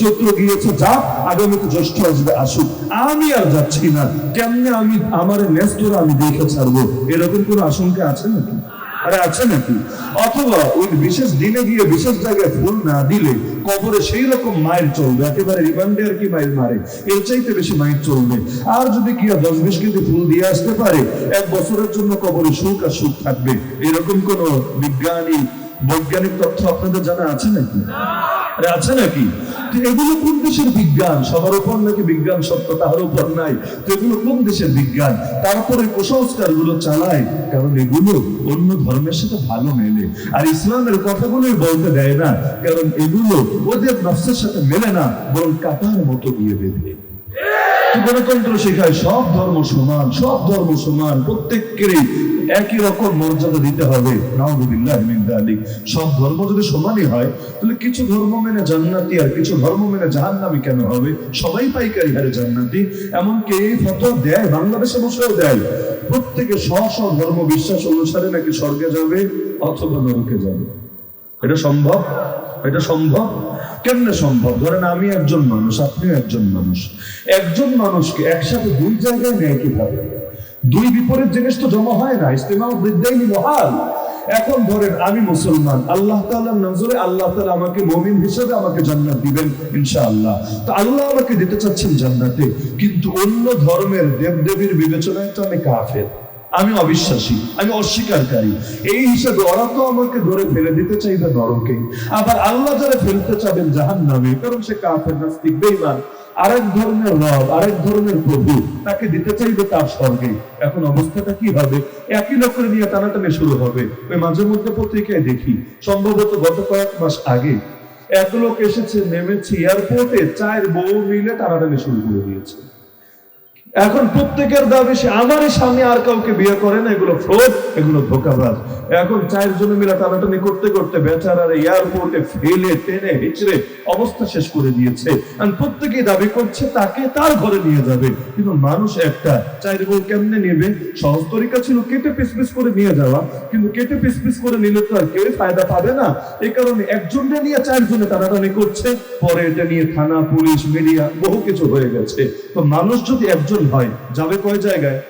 চৈত্র গিয়েছে যা আগামীতে জ্যৈষ্ঠ আসবে, আসুক। আমি আর যাচ্ছি না। কেমনে আমি আমার আমি দেখে ছাড়বো? এরকম কোনো আশঙ্কা আছে নাকি? আরে আছে নাকি? অথবা ওই বিশেষ দিনে গিয়ে বিশেষ জায়গায় ফুল না দিলে কবরে সেই রকম চলবে। একেবারে রিমান্ডে আর কি মারে। এর চাইতে বেশি মাইল চলবে। আর যদি কি দশ বিশ কেজি ফুল দিয়ে আসতে পারে, এক বছরের জন্য কবরে সুখ আর সুখ থাকবে। এরকম কোন বিজ্ঞানী, বৈজ্ঞানিক তথ্য আপনাদের জানা আছে নাকি? আছে নাকি? এগুলো কোন দেশের বিজ্ঞান? সবার উপর নাকি বিজ্ঞান সত্য তার উপর নাই। তো এগুলো কোন দেশের বিজ্ঞান? তারপরে কুসংস্কারগুলো চালায়, কারণ এগুলো অন্য ধর্মের সাথে ভালো মেলে। আর ইসলামের কথাগুলোই বলতে দেয় না, কারণ এগুলো ওদের নফসের সাথে মেলে না, বরং কাটার মতো দিয়ে বেঁধে গণতন্ত্র শেখায় সব ধর্ম সমান, সব ধর্ম সমান প্রত্যেকেরই একই রকম মর্যাদা দিতে হবে। সব ধর্ম যদি সমানই হয়, তাহলে কিছু ধর্ম মেনে জান্নাতি আর কিছু ধর্ম মেনে জাহান্নামী কেন হবে? সবাই পাইকারি হারে জান্নাতি। এমনকি এই ফতোয়া দেয়, বাংলাদেশে বসেও দেয়। প্রত্যেকে স্ব স্ব ধর্ম বিশ্বাস অনুসারে নাকি স্বর্গে যাবে অথবা নরকে যাবে? এটা সম্ভব? এটা সম্ভব? কেমনে সম্ভব? ধরেন আমি একজন মানুষ, আপনিও একজন মানুষ। একজন মানুষকে একসাথে দুই জায়গায় নেয় কীভাবে? দুই বিপরীত জিনিস তো জমা হয় না ইস্তেমা বিদ্যাই মহাল এখন ধরেন, আমি মুসলমান, আল্লাহ তাআলার নজরে আল্লাহ তাআলা আমাকে মুমিন হিসেবে আমাকে জান্নাত দিবেন, ইনশাআল্লাহ। তো আল্লাহ আমাকে দিতে চাচ্ছেন জান্নাতে, কিন্তু অন্য ধর্মের দেবদেবীর বিবেচনায় তো আমি কাফের। আমি অবিশ্বাসী, আমি অস্বীকারী। এই হিসাবে ওরা তো আমাকে ধরে ফেলে দিতে চাইবে নরকে আবার আল্লাহ যারা ফেলতে চাবেন জাহান নামে কারণ সে কাফের, নাস্তিক বেইমান আরেক ধরনের রব, আরেক ধরনের প্রভু, তাকে দিতে চাইবে তার স্বর্গে এখন অবস্থাটা কি হবে? একই লোকের নিয়ে টানাটানি শুরু হবে। ওই মাঝে মধ্যে পত্রিকায় দেখি, সম্ভবত গত কয়েক মাস আগে, এক লোক এসেছে, নেমেছে, এয়ারপোর্টে চায়ের বউ মিলে টানাটানি শুরু করে দিয়েছে। এখন প্রত্যেকের দাবি, সে আমারই সামনে আর কাউকে বিয়ে করে না, এগুলো ফ্রড, এগুলো ধোকাবাজ। এখন চায়ের জন্য মিলা টানাটানি করতে করতে বেচারার এয়ারপোর্টে ফেলে, টেনে, হিচড়ে অবস্থা শেষ করে দিয়েছে। আর প্রত্যেকেই দাবি করছে, তাকে তার ঘরে নিয়ে যাবে। কিন্তু মানুষ একটা, চায়ের বউ কেমনে নেবে? সহজ তরিকা ছিল কেটে পিস পিস করে নিয়ে যাওয়া। কিন্তু কেটে পিস পিস করে নিলে তো আর কেউ ফায়দা পাবে না। এই কারণে একজনকে নিয়ে চারজনে টানাটানি করছে। পরে এটা নিয়ে থানা, পুলিশ, মিডিয়া, বহু কিছু হয়ে গেছে। তো মানুষ যদি একজন হয়, যাবে কয় জায়গায়?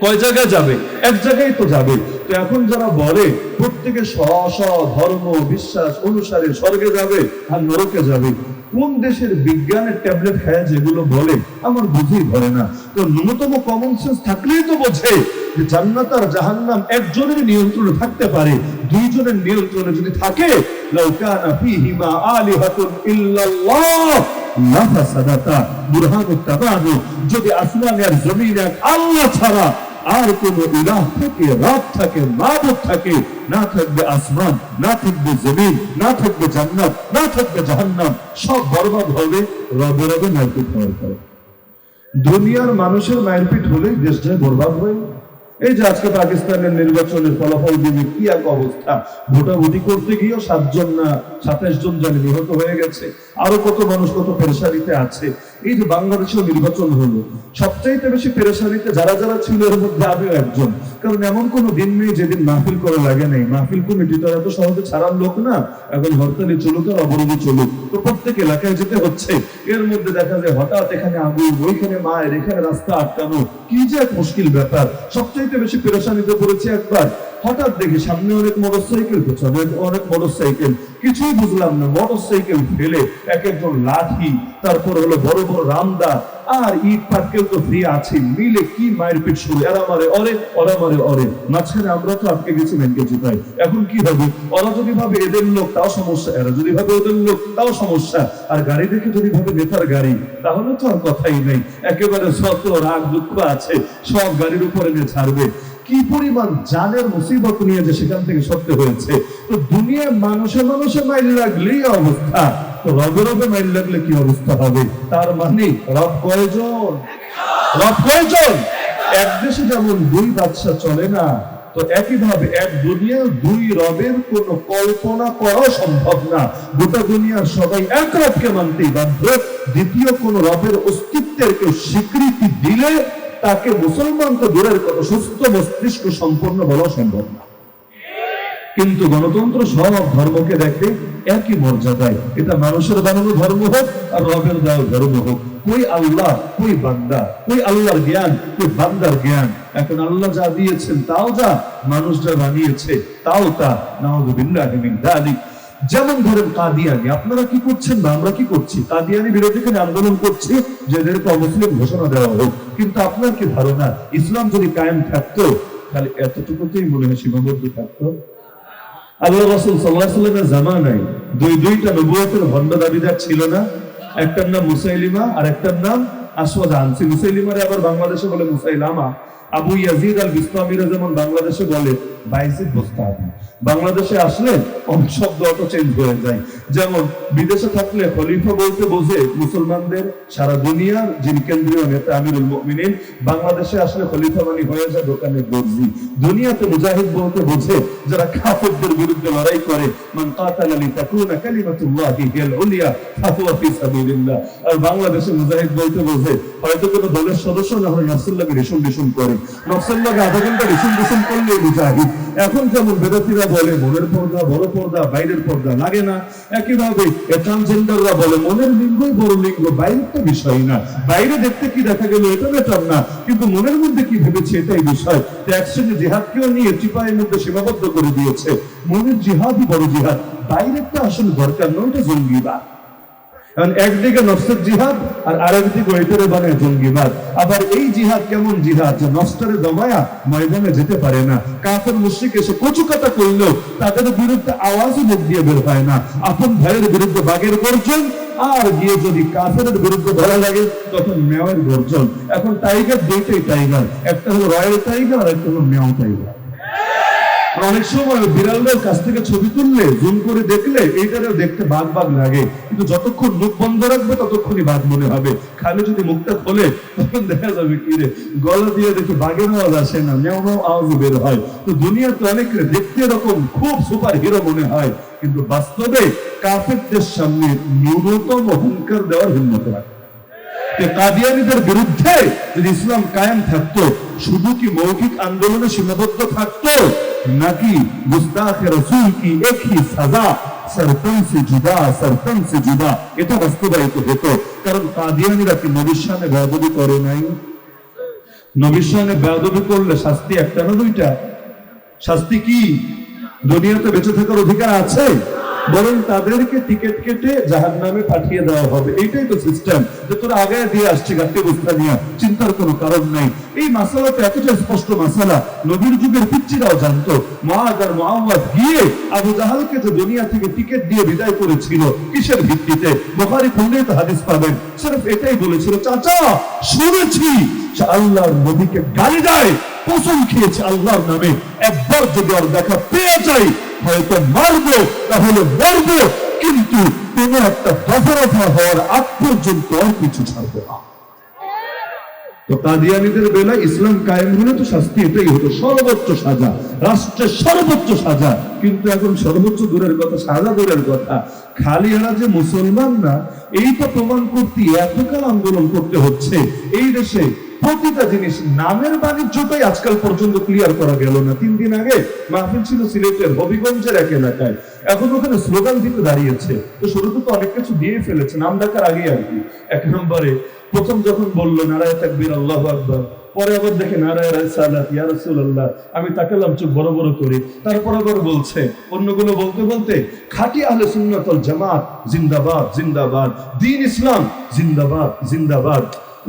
কয় জায়গায় যাবে? এক জায়গায় তো যাবে। তো এখন যারা বলে, প্রত্যেকে স্ব স্ব ধর্ম, বিশ্বাস অনুসারে স্বর্গে যাবে আর নরকে যাবে। কোন দেশের বিজ্ঞানের ট্যাবলেট খায় যেগুলো বলে? আমার বুঝেই ধরে না। তো ন্যূনতম কমন সেন্স থাকলেই তো বোঝে যে জান্নাত আর জাহান্নাম একজনের নিয়ন্ত্রণে থাকতে পারে, দুইজনের নিয়ন্ত্রণে যদি থাকে, লাউ কানা ফীহিমা আলিহাতুন ইল্লাল্লাহ লাফাসাদাতা বুরহানুত তাবাদু যদি আসমানে আর জমিনে আল্লাহ ছাড়া আর কোন ইলাহ থাকে, রব থাকে মাবুদ থাকে, না থাকবে আসমান, না থাকবে জমিন, না থাকবে জান্নাত, না থাকবে জাহান্নাম, সব বরবাদ হবে রবে রবে মারপিট হওয়ার পরে। দুনিয়ার মানুষের মারপিট হলে দেশটায় বরবাদ হয়ে। এই যে আজকে পাকিস্তানের নির্বাচনের ফলাফল দিবে কি এক অবস্থা? ভোটাভুটি করতে গিয়েও সাতজন না সাতাইশ জন জানি নিহত হয়ে গেছে। আরও কত মানুষ কত পেরেশানিতে আছে। এই যে বাংলাদেশেও নির্বাচন হলো, সবচাইতে বেশি পেরেশানিতে যারা যারা ছিল, এর মধ্যে আমিও একজন। কারণ এমন কোন দিন নেই যেদিন মাহফিল করা লাগে নাই। মাহফিল কমিটি তো এত সহজে ছাড়ার লোক না। এখন হরতালি চলুক আর অবরোধী চলুক। তো প্রত্যেক এলাকায় যেতে হচ্ছে। এর মধ্যে দেখা যায় হঠাৎ এখানে আগুন, ওইখানে মায়ের, এখানে রাস্তা আটকানো। কি যে এক মুশকিল ব্যাপার। সবচাইতে বেশি পেরেশানিতে পড়েছে একবার। হঠাৎ দেখি সামনে অনেক মোটর সাইকেল পেছনে অনেক মোটর সাইকেল কিছুই বুঝলাম না মোটর সাইকেল ফেলে এক একজন লাঠি, তারপর হলো বড় বড় রামদা আর ইট পাটকেল তো ফ্রি আছে, মিলে কি মায়ের পিঠ শুরু? এরা মারে, অরে, ওরা মারে, অরে। মাঝখানে আমরা তো আটকে গেছি ভেঙ্গেছি ভাই এখন কি হবে? ওরা যদি ভাবে এদের লোক, তাও সমস্যা। এরা যদি ভাবে ওদের লোক, তাও সমস্যা। আর গাড়ি দেখে যদি ভাবে নেতার গাড়ি, তাহলে তো আর কথাই নেই। একেবারে যত রাগ দুঃখ আছে, সব গাড়ির উপরে নিয়ে ছাড়বে। কি পরিমাণ জানের মুসিবত নিয়ে যে সেখান থেকে সত্যি হয়েছে? তো দুনিয়ায় মানুষে মানুষে মাইল লাগলেই অবস্থা, তো রবে রবে মাইল লাগলে কি অবস্থা হবে? তার মানে রব কয়জন? রব কয়জন? এক দেশে যেমন দুই বাদশা চলে না, তো একইভাবে এক দুনিয়া দুই রবের কোন কল্পনা করা সম্ভব না। গোটা দুনিয়ার সবাই এক রবকে মানতেই বাধ্য। দ্বিতীয় কোন রবের অস্তিত্বের কেউ স্বীকৃতি দিলে তাকে মুসলমান তো দূরের কথা, সুস্থ মস্তিষ্ক সম্পন্ন বলা সম্ভব না। কিন্তু গণতন্ত্র সব ধর্মকে দেখে একই মর্যাদায়। এটা মানুষের বানানো ধর্ম হোক, আর রবের দেওয়া ধর্ম হোক। কই আল্লাহ, কই বান্দা, কই আল্লাহর জ্ঞান, কই বান্দার জ্ঞান? এখন আল্লাহ যা দিয়েছেন, তাও যা মানুষ যা বানিয়েছে, তাও তা। নাউযুবিল্লাহি মিন যালিক যেমন ধরেন কাদিয়ানি, আপনারা কি করছেন বা আমরা কি করছি? কাদিয়ানি বিরোধীকে আন্দোলন করছি, যে এদেরকে অমুসলিম ঘোষণা দেওয়া হোক। কিন্তু আপনার কি ধারণা, ইসলাম যদি কায়েম থাকতো, তাহলে এতটুকুতেই মনে হয় সীমাবদ্ধ থাকতো? আল্লাহ রসুল সাল্লাহ সাল্লামের দুই, দুইটা নবুয়তের ভণ্ড দাবিদার ছিল না। একটার নাম মুসাইলিমা আর একটার নাম আসওয়াদ আনসি মুসাইলিমারে আবার বাংলাদেশে বলে মুসাইলামা। আবু ইয়াজিদ আল বিস্তামিরা যেমন বাংলাদেশে বলে বাংলাদেশে আসলে শব্দ অত চেঞ্জ হয়ে যায়। যেমন, বিদেশে থাকলে খলিফা বলতে বোঝে, মুসলমানদের সারা দুনিয়ার যিনি কেন্দ্রীয় নেতা আমিরুল বাংলাদেশে আসলে খলিফা মানে হয়ে যায় দোকানের দর্জি। দুনিয়াতে মুজাহিদ বলতে বোঝে, যারা কাফেরদের বিরুদ্ধে লড়াই করে, মান কাতালা হিয়াল উলিয়া ফি সাবিলিল্লাহ। আর বাংলাদেশে মুজাহিদ বলতে বোঝে, হয়তো কোনো দলের সদস্য না হয় নফসুল্লাহকে রেশম রেশম করে। নফসুল্লাহকে আধা ঘণ্টা রেশম রেশম করলে মুজাহিদ এখন যেমন বেদাতিরা বলে, মনের পর্দা, বড় পর্দা, বাইরের পর্দা লাগে না। একইভাবে ট্রান্সজেন্ডাররা বলে, মনের লিঙ্গই বড় লিঙ্গ, বাইরের তো বিষয় না। বাইরে দেখতে কি দেখা গেল এটা বেটার না, কিন্তু মনের মধ্যে কি ভেবেছে এটাই বিষয়। তো একসঙ্গে জিহাদকেও নিয়ে চিপায়ের মধ্যে সীমাবদ্ধ করে দিয়েছে। মনের জিহাদই বড় জিহাদ, বাইরেরটা আসলে দরকার নয় এটা জঙ্গিবাদ। কারণ একদিকে নফসের জিহাদ আর আরেকদিকে ওইটারে বানায় জঙ্গিবাদ আবার এই জিহাদ কেমন জিহাদ? যে নষ্টরে দমায়া ময়দানে যেতে পারে না। কাফের মুশ্রিক এসে কচু কথা করলেও তাদের বিরুদ্ধে আওয়াজও মুখ দিয়ে বের হয় না। আপন ভাইয়ের বিরুদ্ধে বাঘের গর্জন, আর গিয়ে যদি কাফের বিরুদ্ধে ধরা লাগে, তখন মেয়ের গর্জন। এখন টাইগার দুইটাই টাইগার, একটা হলো রয়্যাল টাইগার আর একটা হলো মেয় টাইগার। অনেক সময় বিড়ালদের কাছ থেকে ছবি তুললে, জুম করে দেখলে, এইটারও দেখতে বাঘ বাঘ লাগে। কিন্তু যতক্ষণ মুখ বন্ধ রাখবে, ততক্ষণই বাঘ মনে হবে। খালি যদি মুখটা খোলে, তখন দেখা যাবে কি রে? গলা দিয়ে দেখে বাঘের আওয়াজ আসে না মেও মেও আওয়াজ বের হয়। তো দুনিয়াতে অনেক দেখতে এরকম খুব সুপার হিরো মনে হয়। কিন্তু বাস্তবে কাফেরদের সামনে ন্যূনতম হুঙ্কার দেওয়ার হিম্মত রাখে। যে কাদিয়ানিদের বিরুদ্ধে যদি ইসলাম কায়েম থাকতো, শুধু কি মৌখিক আন্দোলনে সীমাবদ্ধ থাকতো? নাকি রসুল কি একই সাজা করলে শাস্তি একটা না দুইটা? শাস্তি কি? দুনিয়াতে বেঁচে থাকার অধিকার আছে? বরং তাদেরকে টিকিট কেটে জাহান নামে পাঠিয়ে দেওয়া হবে। এইটাই তো সিস্টেম যে তোরা আগে দিয়ে আসছে গাড়ি বস্তা নিয়ে। চিন্তার কোনো কারণ নাই। এই মাসালাটা এতটা স্পষ্ট মাসালা। নবীর যুগের পিচ্ছিরাও জানতো। মহাজ আর গিয়ে আবু জাহালকে যে দুনিয়া থেকে টিকিট দিয়ে বিদায় করেছিল, কিসের ভিত্তিতে? বোখারি খুললেই তো হাদিস পাবেন। এটাই বলেছিল, চাচা, শুনেছি আল্লাহর নবীকে গালি দেয় কসম খেয়েছে আল্লাহর নামে। একবার যদি ওর দেখা পেয়ে যাই হয়তো মারবো, তাহলে মরবো, কিন্তু কোনো একটা দফা দফা হওয়ার আগ পর্যন্ত আর কিছু ছাড়বো না। তো কাদিয়ানিদের বেলায় ইসলাম কায়েম হলে তো শাস্তি এটাই হতো, সর্বোচ্চ সাজা, রাষ্ট্রের সর্বোচ্চ সাজা। কিন্তু এখন সর্বোচ্চ দূরের কথা, সাজা দূরের কথা। খালি এরা যে মুসলমান না, এই তো প্রমাণ করতে এতকাল আন্দোলন করতে হচ্ছে, এই দেশে প্রতিটা জিনিস নামের বাণিজ্যটাই আজকাল পর্যন্ত ক্লিয়ার করা গেল না। তিন দিন আগে মাহফিল ছিল সিলেটের হবিগঞ্জের এক এলাকায়। এখন ওখানে স্লোগান দিতে দাঁড়িয়েছে। তো শুরুতে তো অনেক কিছু দিয়ে ফেলেছে, নাম ডাকার আগে আর কি। এক নম্বরে, প্রথম যখন বলল, নারায় তাকবীর, আল্লাহ আকবর। পরে আবার দেখে, নারায় সালাত আমি বড় বড় করে। তারপর আবার বলছে, অন্যগুলো বলতে বলতে, খাঁটি আহলে জামাত, জিন্দাবাদ জিন্দাবাদ। দিন ইসলাম, জিন্দাবাদ জিন্দাবাদ।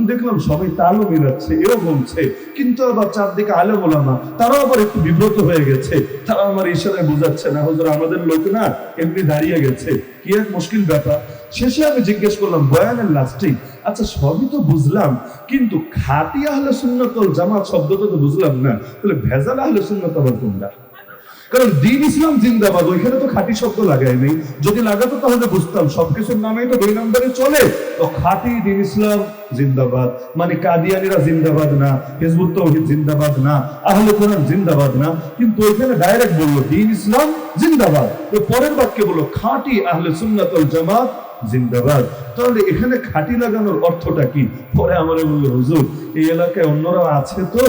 দেখলাম সবাই তালও মিলাচ্ছে, এও বলছে, কিন্তু আবার চারদিকে আলে ওলামা তারাও আবার একটু বিব্রত হয়ে গেছে। তারা আমার ইশারায় বোঝাচ্ছে না, হুজুর, আমাদের লোক না এমনি দাঁড়িয়ে গেছে। কি এক মুশকিল ব্যাপার? শেষে আমি জিজ্ঞেস করলাম, বয়ানের লাস্টিং আচ্ছা সবই তো বুঝলাম, কিন্তু খাটি আহলে সুন্নতল জামাত শব্দটা তো বুঝলাম না। তাহলে ভেজাল আহলে সুন্নত আবার কোনটা? কারণ দিন ইসলাম জিন্দাবাদ, ওইখানে তো খাঁটি শব্দ লাগাই নেই। যদি লাগাতো তাহলে বুঝতাম, সবকিছুর নামেই তো দুই নম্বরে চলে। তো খাঁটি দিন ইসলাম জিন্দাবাদ মানে কাদিয়ানিরা জিন্দাবাদ না, হিজবুত তৌহিদ জিন্দাবাদ না, আহলে কোরআন জিন্দাবাদ না। কিন্তু ওইখানে ডাইরেক্ট বলল, দিন ইসলাম জিন্দাবাদ। তো পরের বাক্যে বলল, খাঁটি আহলে সুন্নাতুল জামাত জিন্দাবাদ। তাহলে এখানে খাটি লাগানোর অর্থটা কি? পরে আমার বলল হুজুর, এই এলাকায় অন্যরা আছে তো?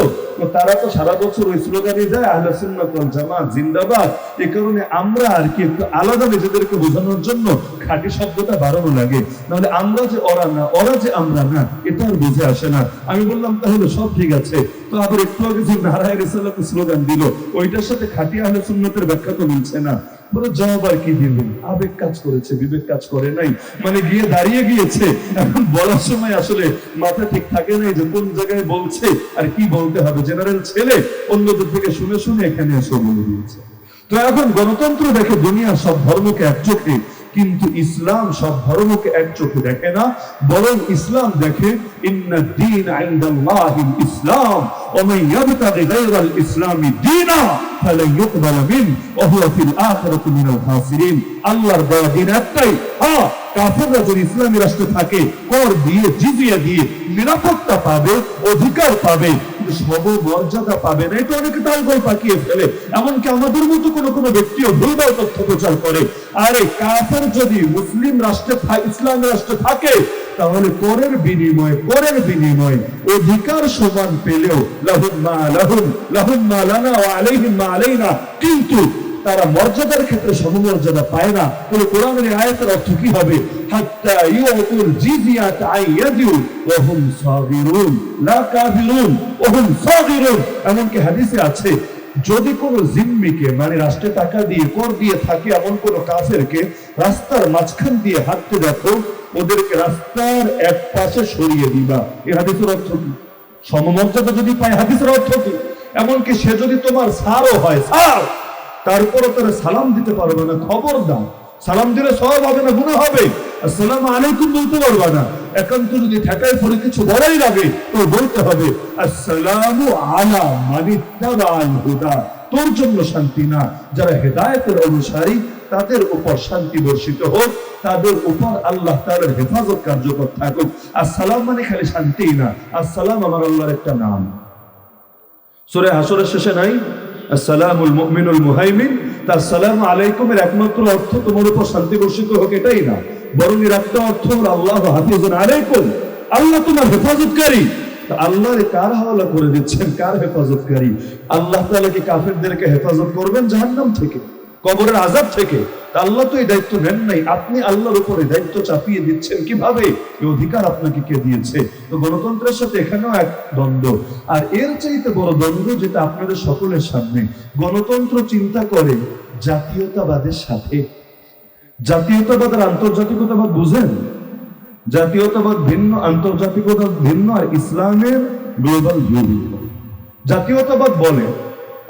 তারা তো সারা বছর ওই স্লোগানই দেয়, আহলে সুন্নাত জামাত, জিন্দাবাদ। এই কারণে আমরা আর কি একটু আলাদা নিজেদেরকে বোঝানোর জন্য খাঁটি শব্দটা বাড়ানো লাগে। নাহলে আমরা যে ওরা না, ওরা যে আমরা না এটা আর বুঝে আসে না। আমি বললাম, তাহলে সব ঠিক আছে। তো আবার একটু আগে যে নারায় রিসালাত স্লোগান দিল, ওইটার সাথে খাঁটি আহলে ব্যাখ্যা তো মিলছে না। বলে, জবাব আর কি দিবেন আবেগ কাজ করেছে, বিবেক কাজ করে নাই। মানে গিয়ে দাঁড়িয়ে গিয়েছে। এখন বলার সময় আসলে মাথা ঠিক থাকে নাই যে কোন জায়গায় বলছে আর কি বলতে হবে? জেনারেল ছেলে, অন্যদের থেকে শুনে শুনে এখানে এসে বলে দিয়েছে। তো এখন গণতন্ত্র দেখে দুনিয়া সব ধর্মকে এক চোখে কিন্তু ইসলাম সব ধর্মকে এক চোখে দেখে না, বরং ইসলাম দেখে ইসলাম আল্লাহর হ্যাঁ যদি ইসলামী রাষ্ট্রে থাকে, কর দিয়ে, জিজিয়া দিয়ে নিরাপত্তা পাবে, অধিকার পাবে কিন্তু পাবে না। এটা অনেকে পাকিয়ে ফেলে। এমনকি আমাদের মতো কোনো কোনো ব্যক্তিও ভুলভাল তথ্য প্রচার করে। আরে যদি মুসলিম রাষ্ট্রে রাষ্ট্রে থাকে, তাহলে করের বিনিময়ে, করের বিনিময় অধিকার সমান পেলেও লাহুম মা লাহুম লাহুম মা লানা ও আলাইহিম মা আলাইনা। কিন্তু তারা মর্যাদার ক্ষেত্রে সমমর্যাদা পায় না। তাহলে কোরআনের আয়াতের অর্থ কি হবে? এমনকি হাদিসে আছে, যদি কোনো জিম্মিকে মানে রাষ্ট্রে টাকা দিয়ে, কর দিয়ে থাকে এমন কোন কাফেরকে, রাস্তার মাঝখান দিয়ে হাঁটতে দেখো, ওদেরকে রাস্তার এক পাশে সরিয়ে দিবা। এই হাদিসের অর্থ কি? সমমর্যাদা যদি পায়, হাদিসের অর্থ কি? এমনকি সে যদি তোমার সারও হয় সার তারপরও তারা সালাম দিতে পারবে না, খবর দাও। সালাম দিলে সব হবে না গুণা হবে। আসসালাম আলাইকুম বলতে পারবে না। একান্ত যদি ঠেকায় কিছু বলাই লাগে, তো বলতে হবে, আসসালামু আলা হুদা। তোর জন্য শান্তি না। যারা হেদায়েতের অনুসারী, তাদের উপর শান্তি বর্ষিত হোক। তাদের উপর আল্লাহ তাআলার হেফাজত কার্যকর থাকুক। আসসালাম মানে খালি শান্তি না। আসসালাম আমার আল্লাহর একটা নাম। সূরা হাসরের শেষে নাই? আসসালামুল মুমিনুল মুহাইমিন, তার সালাম আলাইকুমের একমাত্র অর্থ তোমার উপর শান্তি বর্ষিত হোক, এটাই না। বরং এর একটা অর্থ হলো আল্লাহ হাফিজুন আলাইকুম। আল্লাহ তোমার হেফাজতকারী। আল্লাহ কার হাওয়ালা করে দিচ্ছেন? কার হেফাজতকারী? আল্লাহ তাআলা কি কাফেরদেরকে হেফাজত করবেন জাহান্নাম থেকে? কবরের আজাব থেকে আল্লাহ তো এই দায়িত্ব নেন নাই। আপনি আল্লাহর উপরে দায়িত্ব চাপিয়ে দিচ্ছেন কীভাবে? এই অধিকার আপনাকে কে দিয়েছে? তো গণতন্ত্রের সাথে এখানেও এক দ্বন্দ্ব। আর এর চাইতে বড় দ্বন্দ্ব যেটা আপনাদের সকলের সামনে, গণতন্ত্র চিন্তা করে জাতীয়তাবাদের সাথে। জাতীয়তাবাদ আর আন্তর্জাতিকতাবাদ বুঝেন? জাতীয়তাবাদ ভিন্ন, আন্তর্জাতিকতা ভিন্ন আর ইসলামের গ্লোবাল ভিউ জাতীয়তাবাদ বলে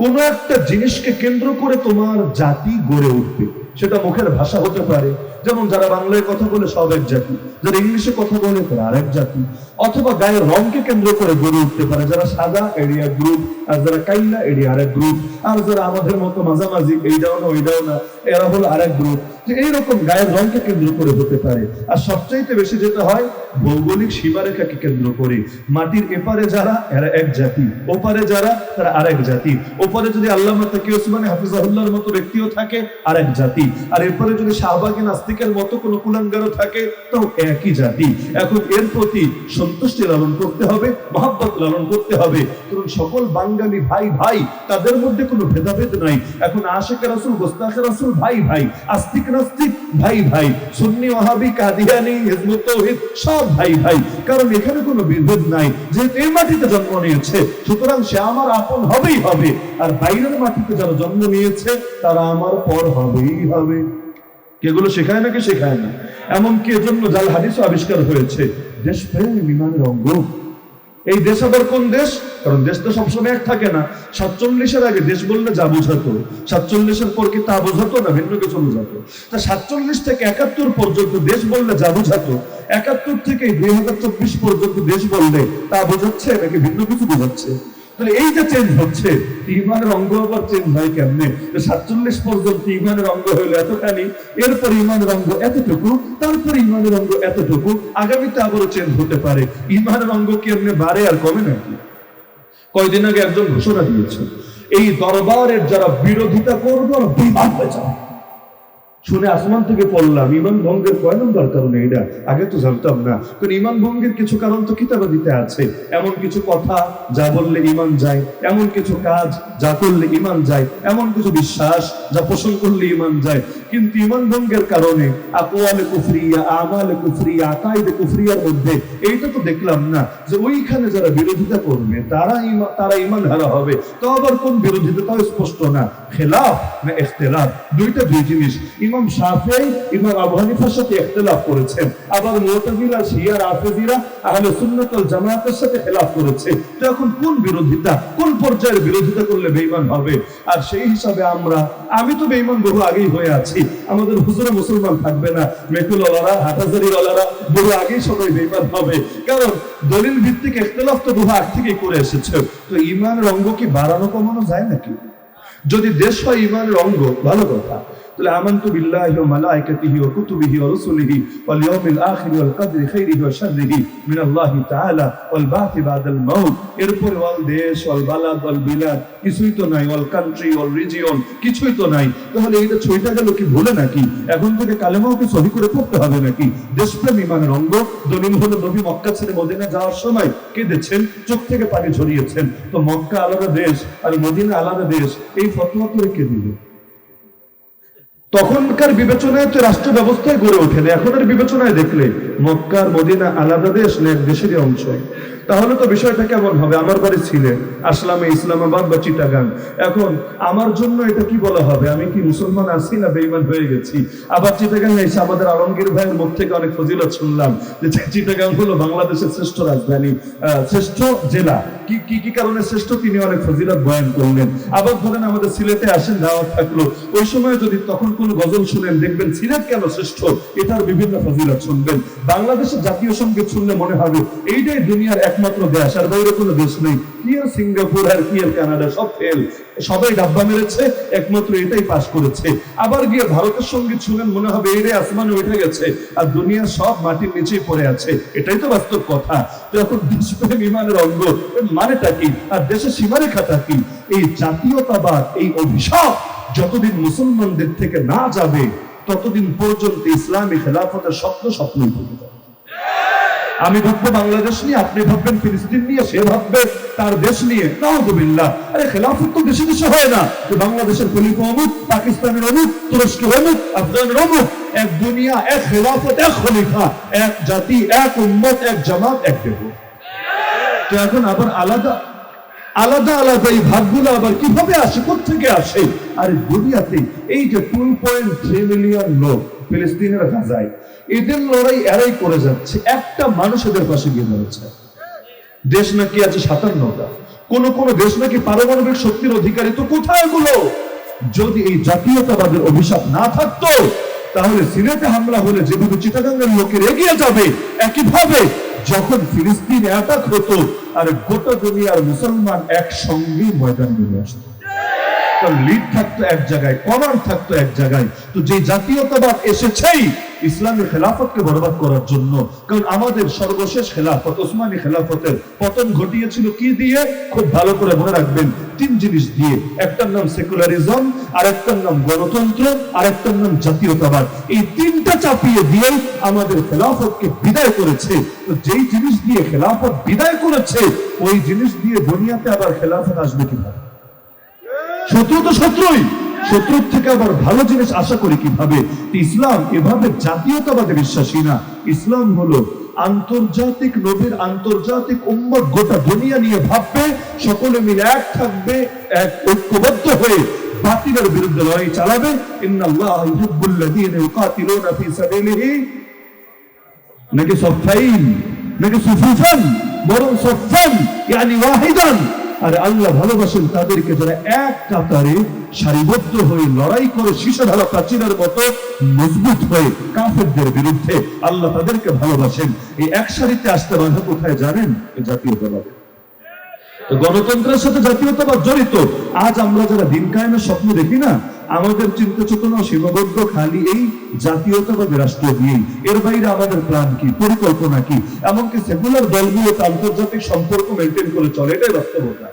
কোন একটা জিনিসকে কেন্দ্র করে তোমার জাতি গড়ে উঠবে। সেটা মুখের ভাষা হতে পারে যেমন যারা বাংলায় কথা বলে সব এক জাতি, যারা ইংলিশে কথা বলে তারা আরেক জাতি, অথবা গায়ের রংকে কেন্দ্র করে গড়ে উঠতে পারে যারা সাদা এরিয়া গ্রুপ আর যারা কাইলা এরিয়া আরেক গ্রুপ আর যারা আমাদের মতো মাঝামাঝি, এইটাও না, ওইটাও না, এরা হলো আরেক গ্রুপ যে এইরকম গায়ের রংকে কেন্দ্র করে হতে পারে। আর সবচাইতে বেশি যেটা হয়, ভৌগোলিক সীমারেখাকে কেন্দ্র করে। মাটির এপারে যারা, এরা এক জাতি। ওপারে যারা, তারা আরেক জাতি। ওপারে যদি আল্লাহ তাকি ওসমানে হাফিজাহুল্লাহর মতো ব্যক্তিও থাকে, আরেক জাতি। আর এরপরে যদি শাহবাগী নাস্তিকের মতো কোনো কুলাঙ্গারও থাকে তো একই জাতি। এখন এর প্রতি সন্তুষ্টি লালন করতে হবে, মহাব্বত লালন করতে হবে। কারণ সকল বাঙালি ভাই ভাই, তাদের মধ্যে কোনো ভেদাভেদ নাই। এখন আশেখ রাসুল, গোস্তাখে রাসুল, ভাই ভাই, আস্তিক নাস্তিক, ভাই ভাই, সুন্নি ওহাবি কাদিয়ানি, হিজবুত, তৌহিদ, সব ভাই ভাই। কারণ এখানে কোনো বিভেদ নাই। যেহেতু এই মাটিতে জন্ম নিয়েছে, সুতরাং সে আমার আপন হবেই হবে। আর বাইরের মাটিতে যারা জন্ম নিয়েছে, তারা আমার পর হবেই হবে। এগুলো শেখায় নাকি শেখায় না? এমনকি এজন্য জাল হাদিসও আবিষ্কার হয়েছে, দেশপ্রেম বিমানের অঙ্গ। এই দেশ আবার কোন দেশ? কারণ দেশ তো সবসময় এক থাকে না। সাতচল্লিশের আগে দেশ বললে যা বোঝাতো, সাতচল্লিশের পর কি তা বোঝাতো না ভিন্ন কিছু বোঝাতো? তা সাতচল্লিশ থেকে একাত্তর পর্যন্ত দেশ বললে যা বোঝাতো, একাত্তর থেকে দুই হাজার চব্বিশ পর্যন্ত দেশ বললে তা বোঝাচ্ছে নাকি ভিন্ন কিছু বোঝাচ্ছে? তাহলে এই যে চেঞ্জ হচ্ছে, ইমানের অঙ্গ আবার চেঞ্জ হয় কেমনে? সাতচল্লিশ পর্যন্ত ইমানের অঙ্গ হলো এতখানি, এরপর ইমানের অঙ্গ এতটুকু, তারপর ইমানের অঙ্গ এতটুকু, আগামীতে আবারও চেঞ্জ হতে পারে। ইমানের অঙ্গ কি এমনি বাড়ে আর কমে নাকি? কয়দিন আগে একজন ঘোষণা দিয়েছে, এই দরবারের যারা বিরোধিতা করবে বেঈমান হয়ে যাবে। শুনে আসমান থেকে পড়লাম, ইমান ভঙ্গের কয় নম্বর কারণে এটা? আগে তো জানতাম না। কারণ ইমান ভঙ্গের কিছু কারণ তো কিতাবে দিতে আছে। এমন কিছু কথা যা বললে ইমান যায়, এমন কিছু কাজ যা করলে ইমান যায়, এমন কিছু বিশ্বাস যা পোষণ করলে ইমান যায়। কিন্তু ইমান ভঙ্গের কারণে আকোয়ালে কুফরিয়া, আমালে কুফরিয়া, আকাইদে কুফরিয়ার মধ্যে এইটা তো দেখলাম না যে ওইখানে যারা বিরোধিতা করবে, তারা তারা ইমান হারা হবে। তো আবার কোন বিরোধিতা তাও স্পষ্ট না। খেলাফ না ইখতিলাফ? দুইটা দুই জিনিস। ইমাম শাফেই ইমাম আবু হানিফার সাথে ইখতিলাফ করেছেন। আবার মুতাজিলা, শিয়া, রাফেজিরা, আহলে সুন্নাত ওয়াল জামায়াতের সাথে খেলাফ করেছে। তো এখন কোন বিরোধিতা, কোন পর্যায়ের বিরোধিতা করলে বেঈমান হবে? আর সেই হিসাবে আমরা আমি তো বেঈমান বহু আগেই হয়ে আছি। আমাদের হুজুরে মুসলমান থাকবে না মেকুল হাটাজারিওয়ালারা, বহু আগেই সবাই বেইমান হবে। কারণ দলিল ভিত্তিক ইখতলাফ তো বহু আগ থেকেই করে এসেছে। তো ইমানের অঙ্গ কি বাড়ানো কমানো যায় নাকি? যদি দেশ হয় ইমানের অঙ্গ, ভালো কথা। কিছুই তো নাই। কান্ট্রি রিজিয়ন কিছুই তো নাই। তাহলে ছয়টা গেল কি ভুলে নাকি? এখন থেকে সহি করে পড়তে হবে নাকি? দেশপ্রেম ইমানের অঙ্গ। দলিল হলো নবী মক্কা ছেড়ে মদিনা যাওয়ার সময় কেঁদেছেন, চোখ থেকে পানি ঝরিয়েছেন। তো মক্কা আলাদা দেশ আর মদিনা আলাদা দেশ, এই ফতোয়া করে কে দিবে তখনকার বিবেচনায় তো রাষ্ট্র ব্যবস্থায় গড়ে ওঠেনি, এখনের বিবেচনায় দেখলে মক্কার মদিনা আলাদা দেশ না এক দেশেরই অংশ। তাহলে তো বিষয়টা কেমন হবে? আমার বাড়ি ছিলেন আসলামে ইসলামাবাদ বা চিটাগাং। এখন আমার জন্য এটা কি বলা হবে? আমি কি মুসলমান আছি না বেইমান হয়ে গেছি? আবার চিটাগাং এসে আমাদের আলমগীর ভাইয়ের মুখ থেকে অনেক ফজিলত শুনলাম যে চিটাগাং হলো বাংলাদেশের শ্রেষ্ঠ রাজধানী শ্রেষ্ঠ জেলা। কি কি কি কারণে শ্রেষ্ঠ? তিনি অনেক ফজিলত বয়ান করলেন। আবার ধরেন আমাদের সিলেটে আসেন, দাওয়াত থাকল। ওই সময় যদি তখন কোন গজল শুনেন, দেখবেন সিলেট কেন শ্রেষ্ঠ? এটার বিভিন্ন ফজিলত শুনবেন। বাংলাদেশের জাতীয় সংগীত শুনলে মনে হবে, এইটাই দুনিয়ার একমাত্র দেশ, আর বাইরে কোনো দেশ নেই। কি আর সিঙ্গাপুর আর কি আর কানাডা, সব ফেল সবাই ডাব্বা মেরেছে, একমাত্র এটাই পাশ করেছে। আবার গিয়ে ভারতের সংগীত শুনেন মনে হবে এইটাই আসমানে উঠে গেছে, আর দুনিয়া সব মাটির নিচেই পড়ে আছে। এটাই তো বাস্তব কথা। যখন দেশপ্রেম বিমানের অঙ্গ এর মানেটা কি? আর দেশের সীমারেখাটা কি? এই জাতীয়তাবাদ, এই অভিশাপ যতদিন মুসলমানদের থেকে না যাবে, ততদিন পর্যন্ত ইসলামী খেলাফতের স্বপ্ন স্বপ্নই থেকে যাবে। আমি ভাববো বাংলাদেশ নিয়ে, আপনি ভাববেন ফিলিস্তিন নিয়ে, সে ভাববে তার দেশ নিয়ে। নাউজুবিল্লাহ। আরে খেলাফত তো দেশে দেশে হয় না। যে বাংলাদেশের খলিফা অমুক, পাকিস্তানের অমুক, তুরস্কের অমুক, আফগানের অমুক, এক দুনিয়া, এক খেলাফত, এক খলিফা, এক জাতি, এক উম্মত, এক জামাত, এক দেহ। তো এখন আবার আলাদা আলাদা আলাদা এই ভাগগুলো আবার কীভাবে আসে? থেকে আসে? আর দুনিয়াতে এই যে টু পয়েন্ট থ্রি মিলিয়ন লোক ফিলিস্তিনের গাজায়। এদের লড়াই এরাই করে যাচ্ছে। একটা মানুষ এদের পাশে গিয়ে দাঁড়াচ্ছে। দেশ নাকি আছে সাতান্নটা। কোন কোন দেশ নাকি পারমাণবিক শক্তির অধিকারী। তো কোথায়গুলো যদি এই জাতীয়তাবাদের অভিশাপ না থাকতো, তাহলে সিলেটে হামলা হলে যেভাবে চিটাগাঙ্গের লোকের এগিয়ে যাবে, একইভাবে যখন ফিলিস্তিন অ্যাটাক হতো, আর গোটা দুনিয়ার মুসলমান একসঙ্গেই ময়দান নিয়ে আসতো। কারণ লিড থাকতো এক জায়গায়, কমান্ড থাকতো এক জায়গায়। তো যে জাতীয়তাবাদ এসেছেই ইসলামের খেলাফতকে বরবাদ করার জন্য। কারণ আমাদের সর্বশেষ খেলাফত, ওসমানী খেলাফতের পতন ঘটিয়েছিল কি দিয়ে? খুব ভালো করে মনে রাখবেন, তিন জিনিস দিয়ে। একটার নাম সেকুলারিজম আর একটার নাম গণতন্ত্র আর একটার নাম জাতীয়তাবাদ। এই তিনটা চাপিয়ে দিয়ে আমাদের খেলাফতকে বিদায় করেছে। তো যেই জিনিস দিয়ে খেলাফত বিদায় করেছে, ওই জিনিস দিয়ে দুনিয়াতে আবার খেলাফত আসবে কীভাবে? শত্রু তো শত্রুই। শত্রুর থেকে আবার ভালো জিনিস আশা করি কীভাবে? ইসলাম এভাবে জাতীয়তাবাদে বিশ্বাসী না। ইসলাম হলো আন্তর্জাতিক নবীর আন্তর্জাতিক উম্মত গোটা দুনিয়া নিয়ে ভাববে, সকলে মিলে এক থাকবে, এক ঐক্যবদ্ধ হয়ে বাতিলের বিরুদ্ধে লড়াই চালাবে। ইন্নাল্লাহ ইউহিব্বুল্লাযীনা ইউকাতিলুনা ফী সাবিলিহি। নাকি সফাইন নাকি সুফুফান? বরং সফান, ইয়ানি ওয়াহিদান। আর আল্লাহ ভালোবাসেন তাদেরকে যারা এক কাতারে সারিবদ্ধ হয়ে লড়াই করে শীর্ষধারা প্রাচীনের মতো মজবুত হয়ে কাফেরদের বিরুদ্ধে আল্লাহ তাদেরকে ভালোবাসেন। এই এক সারিতে আসতে বাধা কোথায় জানেন? জাতীয়তাবাদে। গণতন্ত্রের সাথে জাতীয়তাবাদ জড়িত। আজ আমরা যারা দিন কায়েমের স্বপ্ন দেখি না, আমাদের চিন্তা চেতনা সীমাবদ্ধ খালি এই জাতীয়তাবাদী রাষ্ট্র দিয়েই। এর বাইরে আমাদের প্ল্যান কি, পরিকল্পনা কি? এমনকি সেকুলার দলগুলোতে আন্তর্জাতিক সম্পর্ক মেনটেন করে চলে, এটাই বাস্তবতা।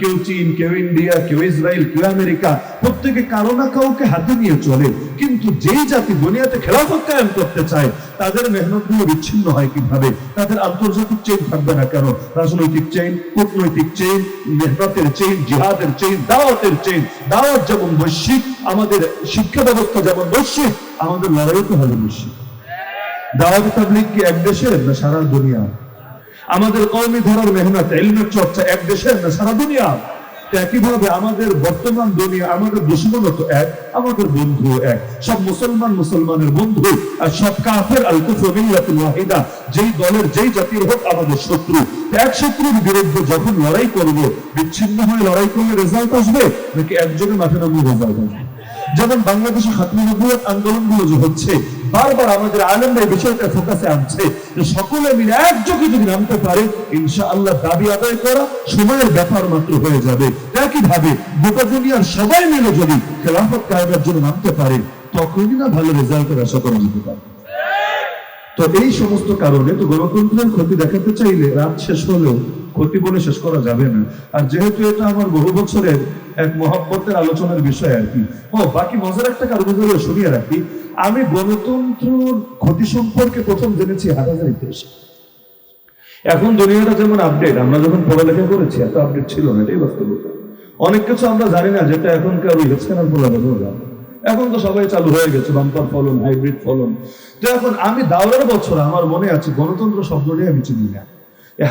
কেউ চীন কেউ ইন্ডিয়া কেউ ইসরায়েল কেউ আমেরিকা প্রত্যেকে কারও না কাউকে হাতে নিয়ে চলে। কিন্তু যেই জাতি দুনিয়াতে খেলাফত কায়েম করতে চায়, তাদের মেহনতগুলো বিচ্ছিন্ন হয় কীভাবে? তাদের আন্তর্জাতিক চেইন থাকবে না কেন? রাজনৈতিক চেইন কূটনৈতিক চেইন মেহনতের চেইন জিহাদের চেইন দাওয়াতের চেইন দাওয়াত যেমন বৈশ্বিক, আমাদের শিক্ষা ব্যবস্থা যেমন বৈশ্বিক, আমাদের লড়াইও তো হবে বৈশ্বিক। দাওয়াত তাবলিগ কি এক দেশের না সারা দুনিয়া আমাদের কর্মী ধরার মেহনত এলমের চর্চা এক দেশের না, সারা দুনিয়া। একইভাবে আমাদের বর্তমান দুনিয়া, আমাদের দুশ্মনও তো এক, আমাদের বন্ধু এক। সব মুসলমান মুসলমানের বন্ধু আর সব কাফের আল কুফর ওয়াহিদা, যেই দলের, যেই জাতির হোক আমাদের শত্রু। এক শত্রুর বিরুদ্ধে যখন লড়াই করব, বিচ্ছিন্ন হয়ে লড়াই করলে রেজাল্ট আসবে, নাকি একজনের মাঠে নামলে রেজাল্ট আসবে? যেমন বাংলাদেশে খাতমি নবুয়ত আন্দোলনগুলো যে হচ্ছে, বারবার আমাদের এই বিষয়টা ফোকাসে আনছে। যে সকলে মিলে একযোগে যদি নামতে পারে, ইনশাআল্লাহ দাবি আদায় করা সময়ের ব্যাপার মাত্র হয়ে যাবে। একই ভাবে গোটা দুনিয়ার সবাই মিলে যদি খেলাফত কায়েমের জন্য নামতে পারে, তখনই না ভালো রেজাল্টের আশা করা যেতে পারে। তো এই সমস্ত কারণে তো গণতন্ত্রের ক্ষতি দেখাতে চাইলে রাত শেষ হলেও ক্ষতি বলে শেষ করা যাবে না। আর যেহেতু এটা আমার বহু বছরের এক মহব্বতের আলোচনার বিষয় আর কি। ও, বাকি মজার একটা কারণ শুনিয়ে রাখি, আমি গণতন্ত্রের ক্ষতি সম্পর্কে প্রথম জেনেছি হাটাজার ইতিহাসে এখন দুনিয়াটা যেমন আপডেট আমরা যখন পড়ালেখা করেছি, এত আপডেট ছিল না, এটাই বাস্তবতা। অনেক কিছু আমরা জানি না, যেটা এখনকার ওই হেসকানার পড়ালেখা জানে এখন তো সবাই চালু হয়ে গেছে বাম্পার ফলন হাইব্রিড ফলন। তো এখন আমি দাওয়ার বছর, আমার মনে আছে গণতন্ত্র শব্দটি আমি চিনি না।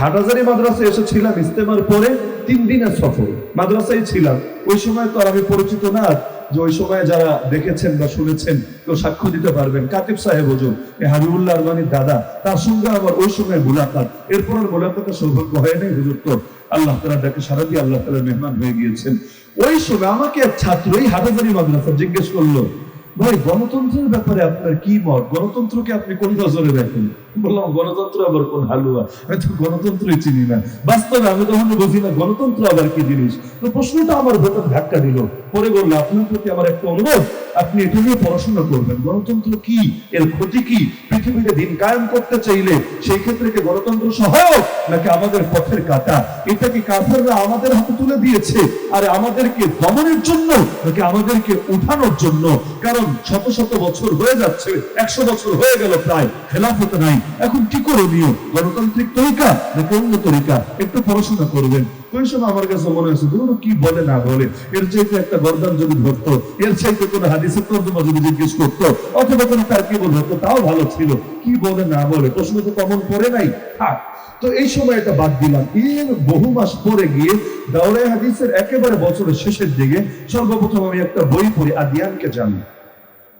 হাটাজারি এসেছিলাম ইস্তেমার পরে তিন দিনের সফর। মাদ্রাসায় ছিলাম। ওই সময় তো আর আমি পরিচিত না। যে ওই সময় যারা দেখেছেন বা শুনেছেন, কেউ সাক্ষ্য দিতে পারবেন। কাতিব সাহেব এই হাবিবুল্লাহ দাদা, তার সঙ্গে ওই সময় মোলাকাত। এরপর আর মোলাকাতের সৌভাগ্য হয় নাই হুজুর তো। আল্লাহ তালা ডাকে সারা দিয়ে আল্লাহ তালা মেহমান হয়ে গিয়েছেন। ওই সময় আমাকে এক ছাত্র এই হাটাজারি মাদ্রাসা জিজ্ঞেস করল, ভাই, গণতন্ত্রের ব্যাপারে আপনার কি মত? গণতন্ত্রকে আপনি কোন নজরে দেখেন? বললাম, গণতন্ত্র আবার কোন হালুয়া? আমি তো গণতন্ত্রই চিনি না। বাস্তবে আমি তখন বুঝি না, গণতন্ত্র আবার কি জিনিস? তো প্রশ্নটা আমার ভেতর ধাক্কা দিল। পরে বলল, আপনার প্রতি আমার একটা অনুরোধ, আপনি এটা নিয়ে পড়াশোনা করবেন। গণতন্ত্র কি? এর ক্ষতি কি? পৃথিবীতে দিন কায়েম করতে চাইলে সেই ক্ষেত্রে কি গণতন্ত্র সহায়ক, নাকি আমাদের পথের কাটা? এটা কি কাফেররা আমাদের হাতে তুলে দিয়েছে? আর আমাদেরকে দমনের জন্য, নাকি আমাদেরকে উঠানোর জন্য? কারণ শত শত বছর হয়ে যাচ্ছে, একশো বছর হয়ে গেল প্রায়, খেলাফত নাই। এখন কি করণীয় গণতান্ত্রিক তরিকা নাকি অন্য তরিকা? একটু পড়াশোনা করবেন। আমার কাছে মনে হয়েছে ধরুন কি বলে না বলে। এর চাইতে একটা গর্দান যদি ধরতো, এর চাইতে কোনো হাদিসের তর্জমা যদি জিজ্ঞেস করতো, অথবা কোনো তার কি তাও ভালো ছিল। কি বলে না বলে? প্রশ্ন তো কমন পড়ে নাই। থাক, তো এই সময় এটা বাদ দিলাম। এর বহু মাস পরে গিয়ে দাওরাই হাদিসের একেবারে বছরের শেষের দিকে সর্বপ্রথম আমি একটা বই পড়ি, আদিয়ানকে জানি।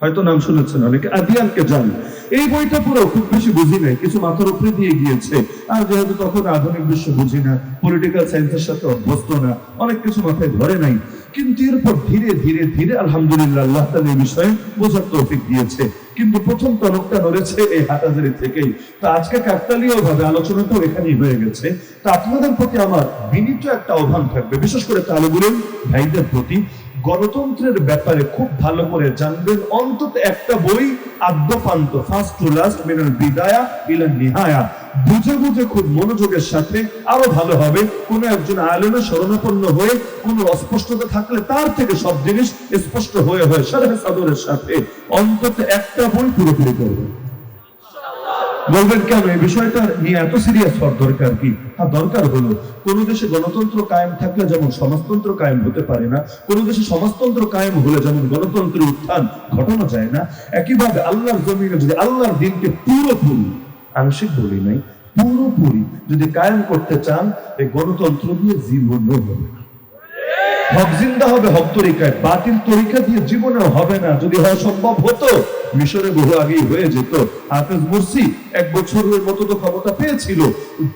হয়তো নাম শুনেছেন অনেকে। আদিয়ানকে জানি। এই বইটা পুরো খুব বেশি বুঝি নাই, কিছু মাথার উপরে দিয়ে গিয়েছে। আর যেহেতু তখন আধুনিক বিশ্ব বুঝি না পলিটিক্যাল সায়েন্সের সাথে অভ্যস্ত না, অনেক কিছু মাথায় ধরে নাই। কিন্তু এরপর ধীরে ধীরে ধীরে আলহামদুলিল্লাহ আল্লাহ তালা এই বিষয়ে বোঝার তৌফিক দিয়েছে। কিন্তু প্রথম টনকটা নড়েছে এই হাটাজারি থেকেই। তো আজকে কাকতালীয় ভাবে আলোচনাটাও এখানেই হয়ে গেছে। তো আপনাদের প্রতি আমার বিনীত একটা আহ্বান থাকবে। বিশেষ করে তালুগুলেন ভাইদের প্রতি। গণতন্ত্রের ব্যাপারে খুব ভালো করে জানবেন। অন্তত একটা বই, আদ্যপান্ত ফার্স্ট টু লাস্ট মিনাল বিদায়া ইলা নিহায়া। বুঝে বুঝে খুব মনোযোগের সাথে আরও ভালো হবে। কোন একজন আলেমের শরণাপন্ন হয়ে কোন অস্পষ্টতা থাকলে তার থেকে সব জিনিস স্পষ্ট হয়ে হয়ে সাদরের সাথে। অন্তত একটা বই পুরোপুরি করবেন বলবেন কেন এই বিষয়টা নিয়ে এত সিরিয়াস হওয়ার দরকার কি? হ্যাঁ দরকার হলো, কোন দেশে গণতন্ত্র কায়েম থাকলে যেমন সমাজতন্ত্র কায়েম হতে পারে না, কোন দেশে সমাজতন্ত্র কায়েম হলে যেমন গণতন্ত্রের উত্থান ঘটানো যায় না, একইভাবে আল্লাহর জমিনে যদি আল্লাহর দিনকে পুরোপুরি, আংশিক বলি নাই, পুরোপুরি যদি কায়েম করতে চান, এই গণতন্ত্র দিয়ে জীবন হবে না। হক জিন্দা হবে, হক তরিকায়। বাতিল তরিকা দিয়ে জীবনে হবে না। যদি হওয়া সম্ভব হতো, মিশরে বহু আগেই হয়ে যেত। হাফেজ মুরসি এক বছরের মতো তো ক্ষমতা পেয়েছিল।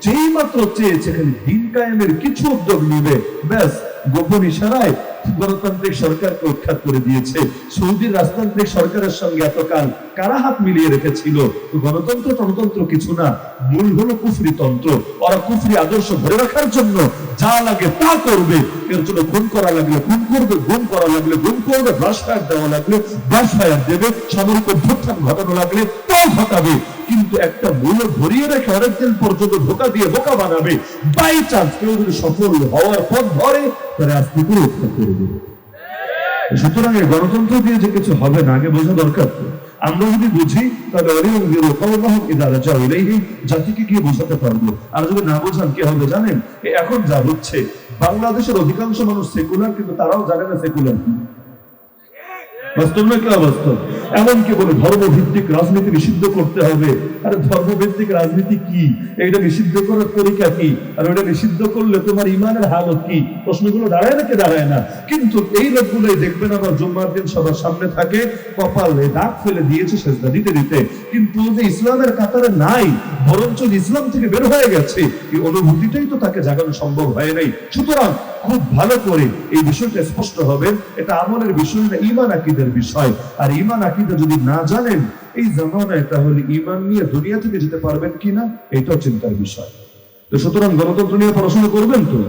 যেই মাত্র চেয়েছে খালি দিন কায়েমের কিছু উদ্যোগ নিবে। ব্যাস গোপন ইশারায় গণতান্ত্রিক সরকারকে উৎখাত করে দিয়েছে। সৌদির রাজতান্ত্রিক সরকারের সঙ্গে এতকাল কারা হাত মিলিয়ে রেখেছিল? গণতন্ত্র গণতন্ত্র কিছু না। মূল হলো কুফরি তন্ত্র। ওরা কুফরি আদর্শ ধরে রাখার জন্য যা লাগে তা করবে। এর জন্য খুন করা লাগলে খুন করবে, গুম করা লাগলে গুম করবে ব্রাশ ফায়ার দেওয়া লাগলে ব্রাশ ফায়ার দেবে, সামরিক অভ্যুত্থান ঘটানো লাগলে তাও ঘটাবে। কিন্তু একটা মূল্য ধরিয়ে রেখে অনেক দিন পর্যন্ত ধোকা দিয়ে বোকা বানাবে বাই চান্স কেউ যদি সফল হওয়ার পথ ধরে আস্তে করে উৎখাত করে দেবে। সুতরাং এই গণতন্ত্র দিয়ে যে কিছু হবে না, আগে বোঝা দরকার। আমরা যদি বুঝি, তাহলে ইলাইহি, জাতিকে গিয়ে বোঝাতে পারব। আর যদি না বোঝান, কি হবে জানেন? এখন যা হচ্ছে, বাংলাদেশের অধিকাংশ মানুষ সেকুলার, কিন্তু তারাও জানে না সেকুলার বাস্তব না কি অবাস্তব? এমনকি বলে ধর্মভিত্তিক রাজনীতি নিষিদ্ধ করতে হবে? আরে ধর্মভিত্তিক রাজনীতি কি? এটা নিষিদ্ধ করার তরিকা কি? আর ওটা নিষিদ্ধ করলে তোমার ইমানের হালত কি? প্রশ্নগুলো দাঁড়ায় না কি দাঁড়ায় না? কিন্তু এই লোকগুলোই দেখবেন আমার জুম্মার দিন সবার সামনে থাকে, কপালে দাগ ফেলে দিয়েছে, সেজদা দিতে দিতে। কিন্তু যে ইসলামের কাতারে নাই, বরঞ্চ ইসলাম থেকে বের হয়ে গেছে, এই অনুভূতিটাই তো তাকে জাগানো সম্ভব হয় নাই। সুতরাং খুব ভালো করে এই বিষয়টা স্পষ্ট হবে। এটা আমলের বিষয় না ইমান আকিদের বিষয়। আর ইমান আকিদা যদি না জানেন, এই জামানায় তাহলে ইমান নিয়ে দুনিয়া থেকে যেতে পারবেন কিনা এটাও চিন্তার বিষয়। তো সুতরাং গণতন্ত্র নিয়ে পড়াশোনা করবেন তো?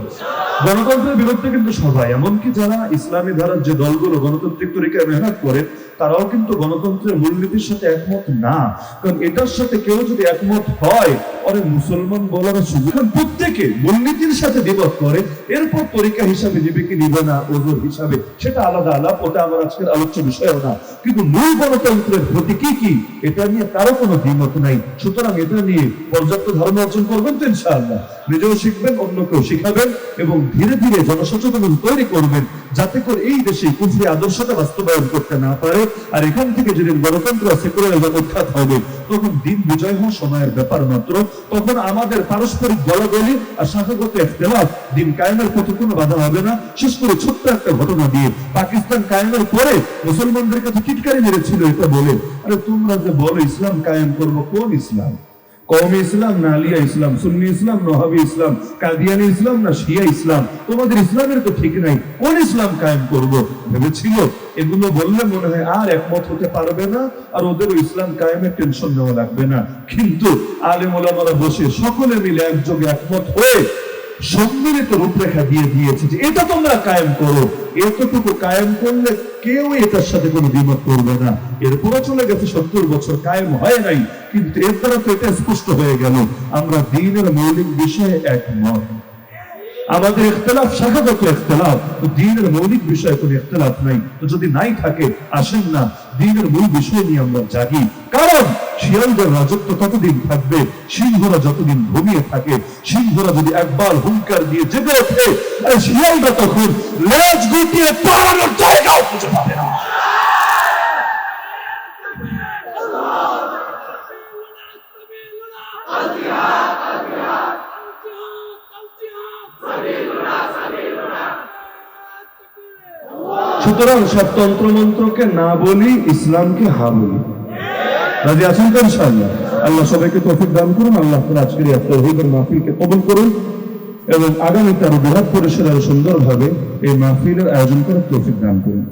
গণতন্ত্রের বিরুদ্ধে কিন্তু সবাই, এমনকি যারা ইসলামী ধারার যে দলগুলো গণতান্ত্রিক তরিকায় মেহনত করে তারাও কিন্তু গণতন্ত্রের মূলনীতির সাথে একমত না। কারণ এটার সাথে কেউ যদি একমত হয় অরে মুসলমান বলার সুযোগ প্রত্যেকে মূলনীতির সাথে দ্বিমত করে, এরপর তরিকা হিসাবে নিবে কি নিবে না, ওজোর হিসাবে। সেটা আলাদা আলাপ, ওটা আমার আজকের আলোচ্য বিষয়ও না। কিন্তু মূল গণতন্ত্রের প্রতি কি কি? এটা নিয়ে কারও কোনো দ্বিমত নাই। সুতরাং এটা নিয়ে পর্যাপ্ত ধর্ম অর্জন করবেন তো ইনশাআল্লাহ। নিজেও শিখবেন অন্যকেও শিখাবেন এবং ধীরে ধীরে জনসচেতনতা তৈরি করবেন, যাতে করে এই দেশে কুফরি আদর্শটা বাস্তবায়ন করতে না পারে। আর এখান থেকে যেদিন গণতন্ত্র সেকুলারিজম উৎখাত হবে, তখন দিন বিজয় হওয়া সময়ের ব্যাপার মাত্র। তখন আমাদের পারস্পরিক গলাগলি আর শাখাগত একতলাফ দিন কায়েমের পথে কোনো বাধা হবে না। শেষ করে ছোট্ট একটা ঘটনা দিয়ে পাকিস্তান কায়েমের পরে মুসলমানদের কাছে টিটকারি মেরেছিল, এটা বলে আরে তোমরা যে বলো ইসলাম কায়েম করব কোন ইসলাম? কওমি ইসলাম না আলিয়া ইসলাম? সুন্নি ইসলাম নহাবি ইসলাম? কাদিয়ানি ইসলাম না শিয়া ইসলাম? তোমাদের ইসলামের তো ঠিক নাই, কোন ইসলাম কায়েম করব? ভেবেছিল? এগুলো বললে মনে হয় আর একমত হতে পারবে না, আর ওদেরও ইসলাম কায়েমের টেনশন নেওয়া লাগবে না। কিন্তু আলেম ওলামারা বসে সকলে মিলে একযোগে একমত হয়ে সম্মিলিত রূপরেখা দিয়ে দিয়েছে যে এটা তোমরা কায়েম করো। এতটুকু কায়েম করলে কেউ এটার সাথে কোনো দ্বিমত করবে না। এরপরে চলে গেছে সত্তর বছর কায়েম হয় নাই, কিন্তু এর দ্বারা তো এটা স্পষ্ট হয়ে গেল। আমরা দিনের মৌলিক বিষয়ে একমত। আমাদের ইখতলাফ শাখাগত ইখতলাফ দিনের মৌলিক বিষয়ে কোনো ইখতলাফ নাই। তো যদি নাই থাকে, আসেন না, দিনের মূল বিষয় নিয়ে আমরা জাগি। কারণ শিয়ালদের রাজত্ব ততদিন থাকবে, সিংহরা যতদিন ঘুমিয়ে থাকে, সিংহরা যদি একবার হুঙ্কার দিয়ে জেগে ওঠে শিয়ালরা তখন লেজ গুটিয়ে পালানোর জায়গাও খুঁজে পাবে না। সুতরাং সব তন্ত্র মন্ত্রকে না বলি, ইসলামকে হা বলি। রাজি আছেন তো ইনশাআল্লাহ? আল্লাহ সবাইকে তৌফিক দান করুন, আল্লাহ আজকের এই তৌহিদের মাহফিলকে কবল করুন এবং আগামী তার বৃহৎ পরিসরে সুন্দরভাবে এই মাহফিলের আয়োজন করার তৌফিক দান করুন।